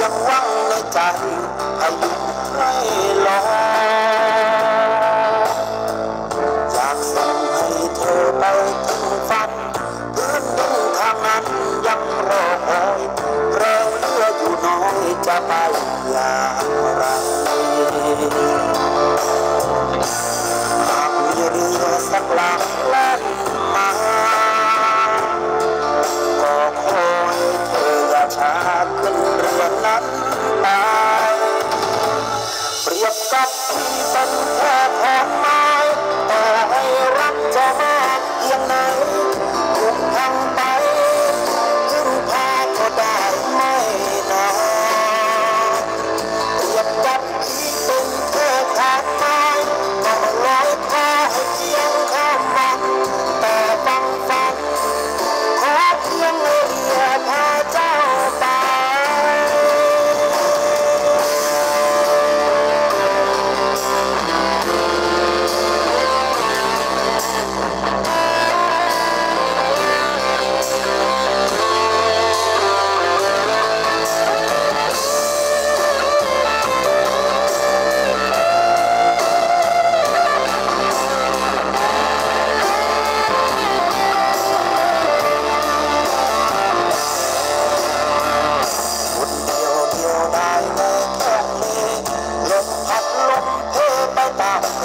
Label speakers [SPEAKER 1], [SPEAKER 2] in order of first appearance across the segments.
[SPEAKER 1] ยังหวังในใจอายุไรลองอยากส่งให้เธอไปถึงฝันเพื่อนดินทางนั้นยังรอคอยเราเหลืออยู่น้อยจะไปอย่างไร ที่เป็นแค่ขอนไม้แต่ให้รักจะมา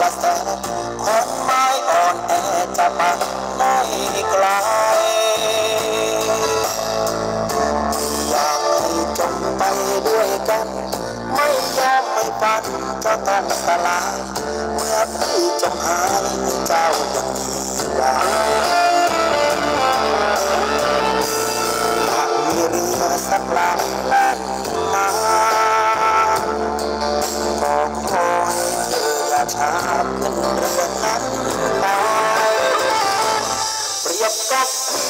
[SPEAKER 1] ระแสขอนไม้อ่อนแอจะไปไม่ไกลอยากให้จมไปด้วยกัน ไม่ยอมไม่ฝันจะต้องสลายเมื่อพี่จมหายเจ้ายังมีหวังหากมีเรือสักลำแล่นมาก็ขอให้เប្រៀបកាត់